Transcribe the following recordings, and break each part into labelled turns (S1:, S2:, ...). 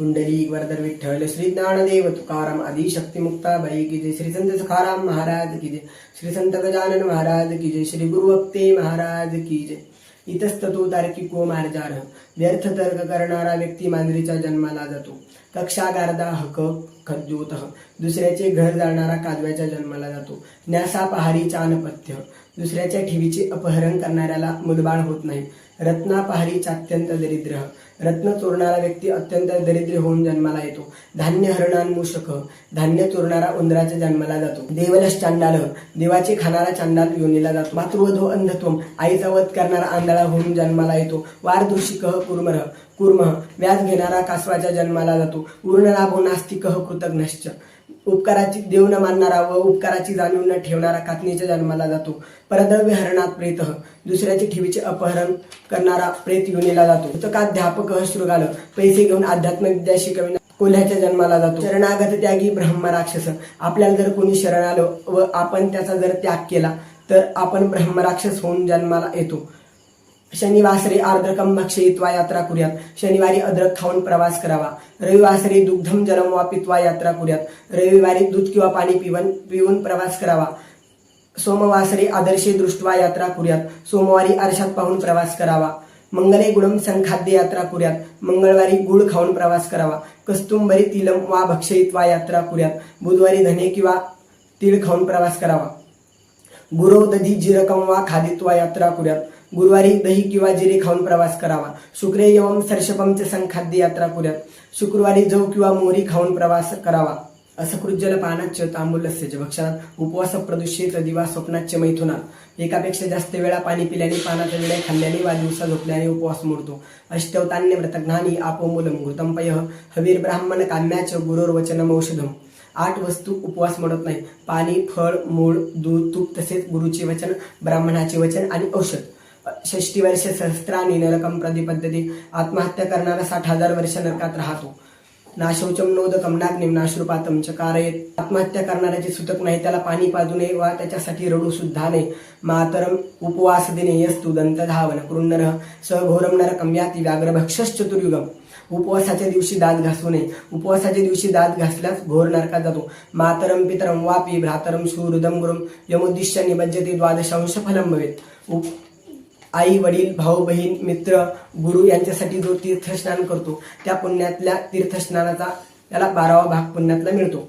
S1: कुंडली वरदर विठ्ठल श्री ज्ञानदेव तुकाराम आदी शक्ती मुक्ताबाई की जय श्री संत सखाराम महाराज की जय श्री संत गजानन महाराज की जय श्री गुरुभक्ते महाराज की जय इतस्ततो तार्किको मार्जार व्यर्थ तर्क करणारा व्यक्ती मांजरीच्या जन्माला जातो कक्षागारदा हक खद्योत दुसऱ्याचे घर जाणारा काजव्याच्या जन्माला जातो न्यासा पहारी चानपथ्य दुसऱ्याच्या ठेवीचे अपहरण करणाऱ्याला मुलबाळ होत नाही. रत्ना पहारी चात्यंत दरिद्र रत्न चोरणारा व्यक्ती अत्यंत दरिद्र होऊन जन्माला येतो. धान्य हरणांमूषक धान्य चोरणारा उंदराच्या जन्माला जातो. देवलस चांडाल देवाचे खाणारा चांडाल योनीला जातो. मातृवधो अंधत्वम आईचा वध करणारा आंधळा होऊन जन्माला येतो. वारदृशिक कुर्मर कुर्म व्याज घेणारा कासवाच्या जन्माला जातो. उर्णलाभो नास्तिक कृतज्ञश्च उपकाराची देव न मानणारा व उपकाराची जाणीव न ठेवणारा कातनीच्या जन्माला जातो. परद्रव्य हरणात प्रेत दुसऱ्याचे ठेवीचे अपहरण करणारा प्रेत योनीला जातो. पुस्तकाध्यापक शृगाल पैसे घेऊन अध्यात्म विद्या शिकविणारा कोल्ह्याच्या जन्माला जातो. शरणागत त्यागी ब्रह्म राक्षस आपल्याला जर कोणी शरण आलं व आपण त्याचा जर त्याग केला तर आपण ब्रह्मराक्षस होऊन जन्माला येतो. शनिवासरे आर्द्रकम भक्षयित्वा यात्रा कुर्यात. शनिवारी अद्रक खाऊन प्रवास करावा. रविवासरी दुग्धम जलम वा पित्वा यात्रा कुर्यात. रविवारी दूध किंवा पाणी पिवन पिऊन प्रवास करावा. सोमवासरी आदर्शे दृष्टवा यात्रा कुर्यात. सोमवारी आरशात पाहून प्रवास करावा. मंगले गुणम संखाद्य यात्रा कुर्यात. मंगळवारी गुळ खाऊन प्रवास करावा. कस्तुंबरी तिलम वा भक्षयित्वा यात्रा कुर्यात. बुधवारी धने किंवा तीळ खाऊन प्रवास करावा. गुरव दधी जिरकम वा खादित्वा यात्रा कुर्यात. गुरुवारी दही किंवा जिरे खाऊन प्रवास करावा. शुक्रे यवम सर्षपमचे संखाद्य यात्रा कुर्यात. शुक्रवारी जव किंवा मोहरी खाऊन प्रवास करावा. असकृज्जल पानाच्य तांबूलस्य जभक्षणात उपवास प्रदूषित दिवा स्वप्नाच्य मैथुना एकापेक्षा जास्त वेळा पाणी पिल्याने पानाचा वेळा खाल्ल्याने वा दिवसा झोपल्याने उपवास मोडतो. अष्टवतान्य व्रतज्ञानी आपोमूलम घृतंपय हवीर ब्राह्मण काम्याच गुरुर्वचनम औषधम. आठ वस्तू उपवास मोडत नाही पाणी फळ मूळ दूध तूप तसेच गुरुचे वचन ब्राह्मणाचे वचन आणि औषध. षष्टी वर्ष सहस्त्रानी नरकम प्रतिपद्धती आत्महत्या करणारा साठ हजार वर्ष नरकात राहतो. नाशौचम नोदकम नाग्निम नाश्रुपातम चकारयेत आत्महत्या करणाऱ्याचे सुतक नाही त्याला पाणी पाजू नये वा त्याच्यासाठी रडू सुद्धा नये. मातरम उपवास दिने यस्तु दंत धावन सघोरम नरकम याती व्याघ्रभक्षश्चतुर्युगम उपवासाच्या दिवशी दात घासू नये. उपवासाच्या दिवशी दात घासल्यास घोर नरकात जातो. मातरम पितरम वापी भ्रातरम शूरुदम गुरुम. यमुद्दिश्य निबज्जते द्वादशांश फलम भवेत. उप आई वडील भाऊ बहीण मित्र गुरु यांच्यासाठी जो तीर्थस्नान करतो त्या पुण्यातल्या तीर्थस्नानाचा त्याला बारावा भाग पुण्यातला मिळतो.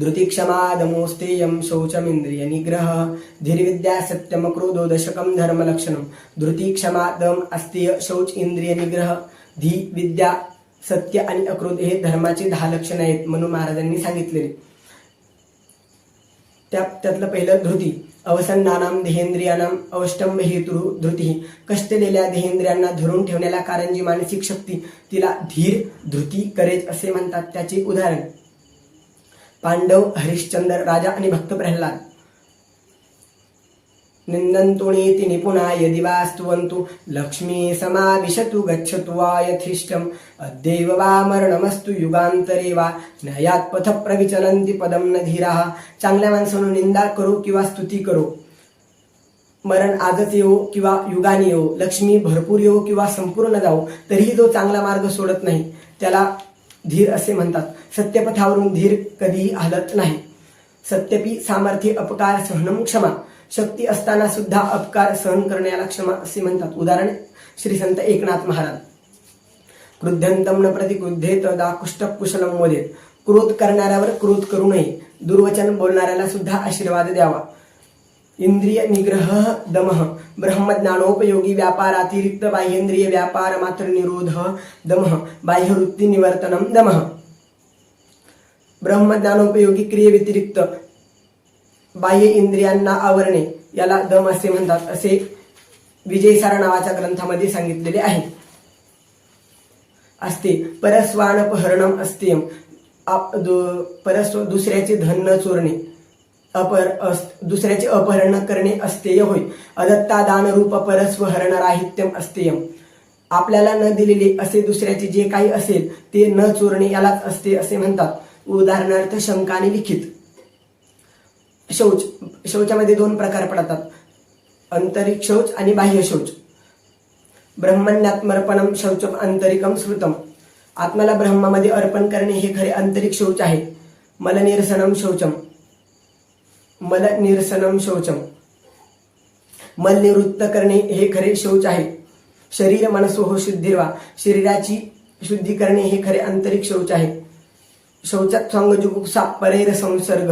S1: धृती क्षमा दमोस्तेयम शौचमिंद्रिय निग्रह धीरविद्या सत्यम क्रोधो दशकम धर्मलक्षणम धृती क्षमा दम अस्तेय शौच इंद्रिय निग्रह धी विद्या सत्य आणि अक्रोध हे धर्माचे दहा लक्षण आहेत म्हणून महाराजांनी सांगितलेले. त्या त्यातलं पहिलं धृती. अवसन्नानाम देहेंद्रियानाम अवष्टंभ हेतु धृती कष्टलेल्या देहेंद्रियांना धरून ठेवण्याला कारण जी मानसिक शक्ती तिला धीर धृती करेज असे म्हणतात. त्याचे उदाहरण. पांडव हरिश्चंद्र राजा आणि भक्त प्रल्हाद निंदन्तुणीति निपुणा यदि वा स्तुवन्तु लक्ष्मी समाविशतु गच्छतु वा यथिष्टम्। अद्यैव वा मरणमस्तु युगान्तरे वा। न्यायात पथ प्रविचलन्ति पदम न धीराः। चांगल्या माणसानं निंदा करो किंवा स्तुती करो। मरण आजच येवो किंवा युगाने येवो। लक्ष्मी भरपूर येवो किंवा संपूर्ण जावो तरीही जो चांगला मार्ग सोडत नाही. त्याला धीर असे म्हणतात. सत्यपथावरून धीर कधीही हलत नाही. सत्यपी सामर्थ्य अपकार सहनम क्षमा. शक्ती असताना सुद्धा अपकार सहन करण्याला क्षमा असे म्हणतात. उदाहरण श्री संत एकनाथ महाराज. क्रुद्धंतम न प्रतिक्रुद्धेत दाकुष्ट कुशलम मोदेत क्रोध करणाऱ्यावर क्रोध करू नये. दुर्वचन बोलणाऱ्याला सुद्धा आशीर्वाद द्यावा. इंद्रिय निग्रह दमः. ब्रह्मज्ञानोपयोगी व्यापारातिरिक्त बाह्येंद्रिय व्यापार मात्र निरोध दमः. बाह्यवृत्ती निवर्तनम दमः. ब्रह्मज्ञानोपयोगी क्रियेव्यतिरिक्त बाह्य इंद्रियांना आवरणे याला दम असे म्हणतात असे विजयसारा नावाच्या ग्रंथामध्ये सांगितलेले आहे. असते परस्वान पहरणम आप- दु- परस्व दुसऱ्याचे धन न चोरणे अपर अस- दुसऱ्याचे अपहरण करणे अस्तेय होय. अदत्ता दान रूप परस्व हरण राहित्यम अस्तेयम आपल्याला न दिलेले असे दुसऱ्याचे जे काही असेल ते न चोरणे यालाच असते असे म्हणतात. उदाहरणार्थ शंकाने लिखित. शौच शौचामध्ये दोन प्रकार पडतात. आंतरिक शौच आणि बाह्य शौच. ब्रह्मण्यात्मर्पणम शौचम आंतरिकम श्रुतम आत्म्याला ब्रह्मामध्ये अर्पण करणे हे खरे आंतरिक शौच आहे. मल निरसनम शौचम. मलनिरसनम शौचम. मल निवृत्त करणे हे खरे शौच आहे. शरीर मनसोह हो, शुद्धिर्वा शरीराची शुद्धी करणे हे खरे आंतरिक शौच आहे. शौचात संगजुगुप्सा परेर संसर्ग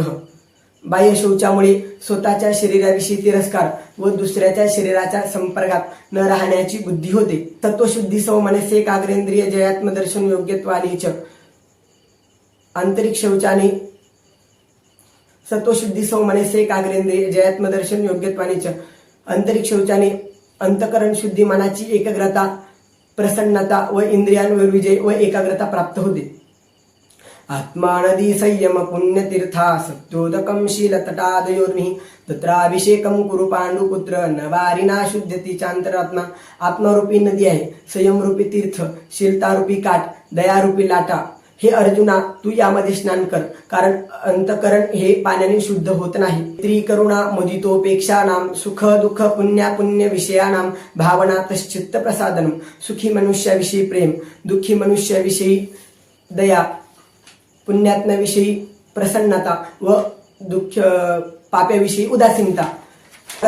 S1: बाह्य शौचामुळे स्वतःच्या शरीराविषयी तिरस्कार व दुसऱ्याच्या शरीराच्या संपर्कात न राहण्याची बुद्धी होते. तत्वशुद्धी सौ मनसे काग्रेंद्रिय जयात्मदर्शन योग्यत्वानीच आंतरिक शौचाने सत्वशुद्धी सौ मनसे काग्रेंद्रिय जयात्मदर्शन योग्यत्वानीच आंतरिक शौचाने अंतकरण शुद्धी मनाची एकाग्रता प्रसन्नता व इंद्रियांवर विजय व एकाग्रता प्राप्त होते. आत्मानदी संयम पुण्यतीर्था सत्योदकं शीलतटादयोर्मिः तत्राभिषेकं कुरु पांडुपुत्र नवारिना शुद्धती चांतरात्मा आत्मरूपी नदी आहे संयमरूपी तीर्थ शीलतारूपी काठ दयारूपी लाटा। हे अर्जुना तू यामध्ये स्नान कर कारण अंतकरण हे पाण्याने शुद्ध होत नाही। त्रिकरुणा मुदितोपेक्षा नाम सुख दुःख पुण्या पुण्य विषयानाम भावना तश्चित्त प्रसादनम सुखी मनुष्याविषयी प्रेम दुःखी मनुष्याविषयी दया। पुण्यात्म्याविषयी प्रसन्नता व दुःख पाप्याविषयी उदासीनता.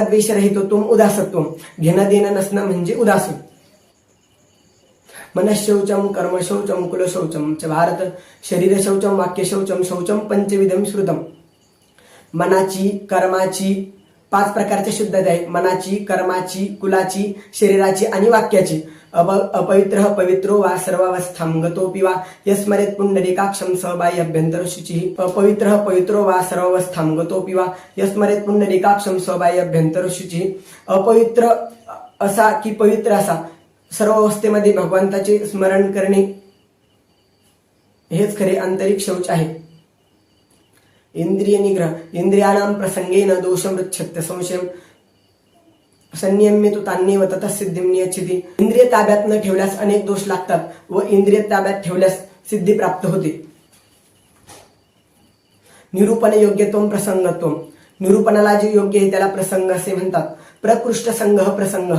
S1: द्वेष रहितो तुम उदासत्व. घेणं देणं नसणं म्हणजे उदासीन. मनशौचम कर्मशौचम कुलशौचम च भारत शरीर शौचम वाक्य शौचम शौचम पंचविधम श्रुतम मनाची कर्माची पाच प्रकारची शुद्धता आहेत. मनाची कर्माची कुलाची शरीराची आणि वाक्याची. अप अपवित्र पवित्रो वा सर्वावस्थांगतोपि वा. यस्मरेत पुंडरीकाक्षं सहबाई अभ्यंतर शुचिः अपवित्र पवित्रो वा सर्वावस्थां गतोपि वा. यस्मरेत पुंडरीकाक्षं सहबाई अभ्यंतर शुचिः अपवित्र असा की पवित्र असा. सर्व अवस्थेमध्ये भगवंताचे स्मरण करणे हेच खरे आंतरिक शौच आहे. इंद्रिय निग्रह इंद्रियाणां प्रसंगेन दोषमृच्छत्य संशयम संयम्य तू तान्यव ततः सिद्धिम नियच्छिती। इंद्रिय ताब्यात न ठेवल्यास अनेक दोष लागतात व इंद्रिय ताब्यात ठेवल्यास सिद्धी प्राप्त होते। निरूपण योग्यत्व प्रसंगत्व। निरूपणाला जे योग्य आहे त्याला प्रसंग असे म्हणतात। प्रकृष्ट संघ प्रसंग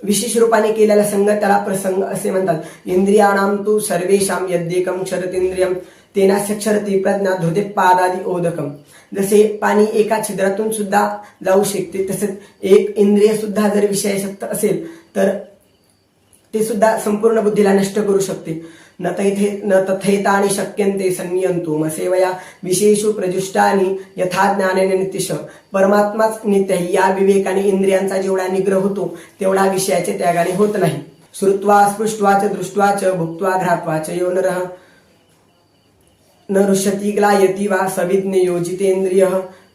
S1: विशेष रूपाने केलेला संघ त्याला प्रसंग असे म्हणतात। इंद्रियाणाम तू सर्वेशाम यद्येकम क्षरतेंद्रियम तेना क्षरती प्रज्ञा धृते पादादी ओदकम। जसे पाणी एका छिद्रातून सुद्धा जाऊ शकते तसेच एक इंद्रिय सुद्धा जर विषयाशक्त असेल तर ते सुद्धा संपूर्ण बुद्धीला नष्ट करू शकते. न तैथे न तथैतानि शक्यंते संनियंतु मसेवया विशेषु प्रजुष्टानी यथा ज्ञानेने नितिश परमात्माच नित्य या विवेकाने इंद्रियांचा जेवढा निग्रह होतो तेवढा विषयाचे त्यागाने होत नाही. श्रुत्वा स्पृष्ट्वा च दृष्ट्वा च भुक्त्वा घ्रात्वा च यो नरः। न ऋषती ग्लायती वा सविज्ञ योजितेंद्रिय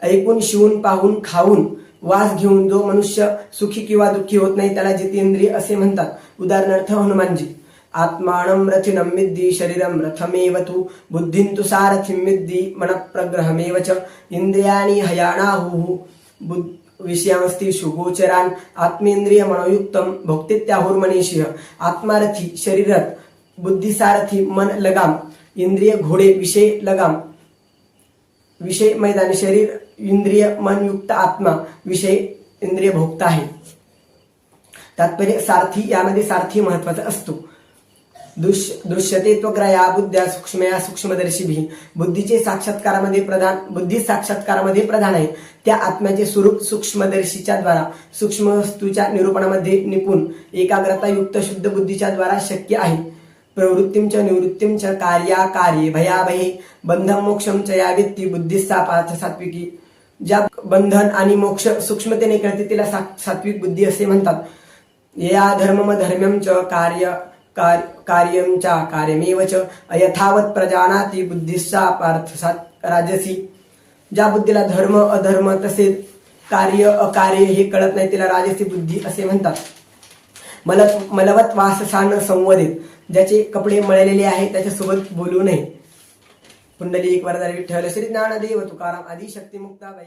S1: ऐकून शिवून पाहून खाऊन वास घेऊन जो मनुष्य सुखी किंवा दुःखी होत नाही त्याला जितेंद्रिय असे म्हणतात. उदाहरणार्थ हनुमानजी आत्मानं रथिनं विद्धी शरीरं रथमेव तु बुद्धिं तु सारथिं विद्धी मनप्रग्रहमेव च इन्द्रियाणि हयाणाहुः बुद् विषयांस्तिषु शुगोचरान आत्मेंद्रिय मनोयुक्तं भोक्तित्याहुर्मनीषिः आत्मारथी शरीरत बुद्धिसारथी मन लगाम इंद्रिय घोडे विषय लगाम. विषय मैदान शरीर इंद्रिय मन युक्त आत्मा विषय इंद्रिय भोगता आहे. तात्पर्य सारथी यामध्ये सारथी महत्त्वाचा असतो. दृश्य दृश्यते बुद्ध्या सूक्ष्मया सूक्ष्मदर्शिभी बुद्धीचे साक्षात्कारामध्ये प्रधान बुद्धी साक्षात्कारामध्ये प्रधान आहे. त्या आत्म्याचे स्वरूप सूक्ष्मदर्शीच्या द्वारा सूक्ष्म वस्तूच्या निरूपणामध्ये निपुण एकाग्रता युक्त शुद्ध बुद्धीच्या द्वारा शक्य आहे. प्रवृत्तीं निवृत्तींच्या कार्या कार्ये भयाभये बंधन मोक्षम च या वित्ती बुद्धिस्था पार्थ सात्विकी। ज्या बंधन आणि मोक्ष सूक्ष्मतेने कळते तिला सात्विक बुद्धी असे म्हणतात। या धर्मम धर्म्यम च कार्य कार्य कार्यमेव च। अयथावत प्रजानाती बुद्धिस्सा पार्थ सात राजसी। ज्या बुद्धीला धर्म अधर्म तसेच कार्य अकार्य हे कळत नाही तिला राजसी बुद्धी असे म्हणतात। मल मलवत वाससान संवदित ज्याचे कपडे मळलेले आहेत त्याच्यासोबत बोलू नये. पुंडली एक वरदारी विठ्ठल श्री ज्ञानदेव तुकाराम आदी शक्ती मुक्ता बाई